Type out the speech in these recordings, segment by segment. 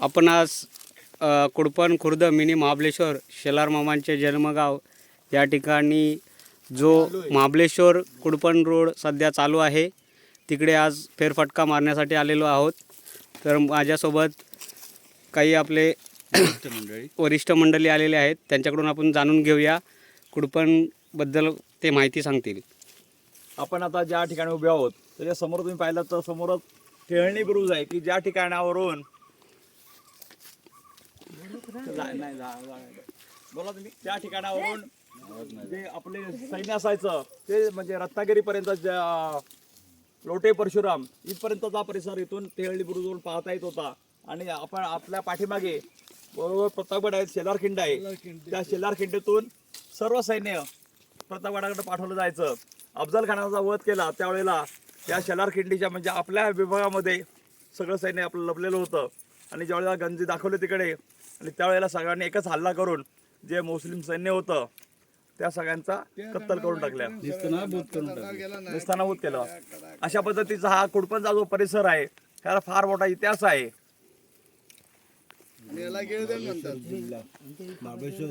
आपण आज कुडपण खुर्द मिनी महाबलेश्वर शेलार मामांचे जन्मगाव या ठिकाणी जो महाबलेश्वर कुडपण रोड सध्या चालू आहे तिकडे आज फेरफटका मारण्यासाठी आलेलो आहोत. तर माझ्यासोबत काही आपले वरिष्ठ मंडळी आलेले आहेत त्यांच्याकडून आपण जाणून घेऊया कुडपणबद्दल ते माहिती सांगतील. आपण आता ज्या ठिकाणी उभे आहोत त्याच्यासमोर तुम्ही पाहिलं तर समोरच टेहळणी ब्रुज आहे की ज्या ठिकाणावरून जा- नाही, जा- जा- बोला तुम्ही. त्या ठिकाणावरून जे आपले सैन्य असायचं ते म्हणजे रत्नागिरीपर्यंत ज्या लोटे परशुराम इथपर्यंतचा परिसर इथून टेहळणी ब्रुजवरून पाहता येत होता. आणि आपण आपल्या पाठीमागे बरोबर प्रतापगड आहे शेलारखिंड आहे. त्या शेलारखिंडीतून सर्व सैन्य प्रतापगडाकडे पाठवलं जायचं. अफजल खानाचा वध केला त्यावेळेला. त्या शेलारखिंडीच्या म्हणजे आपल्या विभागामध्ये सगळं सैन्य आपलं लपलेलं होतं. आणि ज्यावेळेला गंजी दाखवले तिकडे आणि त्यावेळेला सगळ्यांनी एकच हल्ला करून जे मुस्लिम सैन्य होतं त्या सगळ्यांचा कत्तल करून टाकल्या. निस्तानाभूत केलं. अशा पद्धतीचा हा कुडपणचा जो परिसर आहे त्याला फार मोठा इतिहास आहे.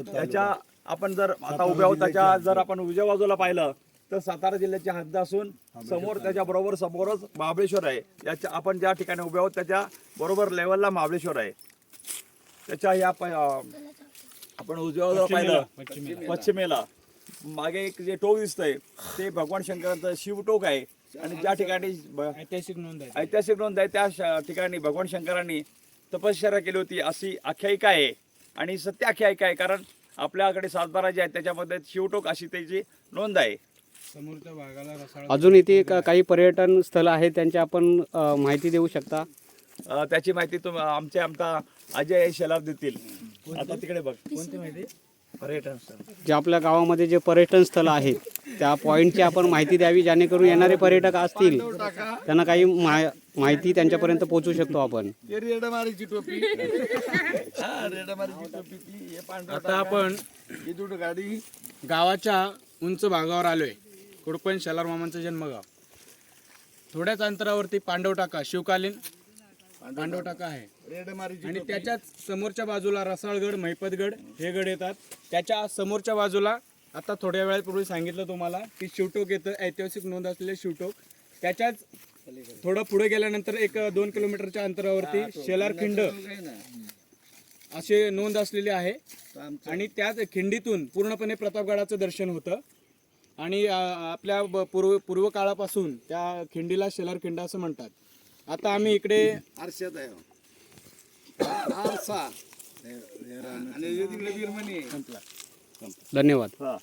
त्याच्या आपण जर आता उभ्या त्याच्या जर आपण उजव्या बाजूला पाहिलं तर सातारा जिल्ह्याची हद्द असून समोर त्याच्या बरोबर समोरच महाबळेश्वर आहे. याच्या आपण ज्या ठिकाणी उभे आहोत त्याच्या बरोबर लेवलला महाबळेश्वर आहे. त्याच्या या आपण उजव्या पाहिलं. पश्चिमेला. मागे एक जे टोक दिसतंय ते भगवान शंकरांचं शिवटोक आहे. आणि ज्या ठिकाणी ऐतिहासिक नोंद आहे. ऐतिहासिक नोंद आहे त्या ठिकाणी भगवान शंकरांनी तपश्चर्या केली होती. अशी आख्यायिका आहे. आणि सत्य आख्यायिका आहे कारण आपल्याकडे सातबारा जे आहे त्याच्यामध्ये शिवटोक अशी त्याची नोंद आहे. अजून इथे का- काही पर्यटन स्थळ आहेत त्यांची आपण अ, माहिती देऊ शकता? अं, त्याची माहिती तुम आमचे आमचा अजय शेलार देतील. आता तिकडे बघ. कोणती माहिती? पर्यटन स्थळ. जे आपल्या गावामध्ये जे पर्यटन स्थळ आहेत त्या पॉईंटची आपण माहिती द्यावी जेणेकरून येणारे पर्यटक असतील. त्यांना काही मा- माहिती त्यांच्यापर्यंत पोहोचू शकतो आपण. रेडमारीची टोपी. हा रेडमारीची टोपी ती हे पांढरा आता आपण ही दूध गाडी गावाच्या उंच भागावर आलोय. कुडपण शेलार मामांचं जन्मगाव थोड्याच अंतरावरती पांडव टाका शिवकालीन पांडव टाका आहे. आणि त्याच्याच समोरच्या बाजूला रसाळगड मैपतगड हे गड येतात. त्याच्या समोरच्या बाजूला आता थोड्या वेळापूर्वी सांगितलं तुम्हाला की शिवटोक येतं ऐतिहासिक नोंद असलेले शिवटोक. त्याच्याच थोडं पुढे गेल्यानंतर एक दोन किलोमीटरच्या अंतरावरती शेलारखिंड असे नोंद असलेली आहे. आणि त्याच खिंडीतून पूर्णपणे प्रतापगडाचं दर्शन होतं. आणि आपल्या ब- पूर्व पूर्व काळापासून त्या खिंडीला शेलारखिंड असं म्हणतात. आता आम्ही इकडे आरशात आहे हो. आरसा. हे. धन्यवाद. हा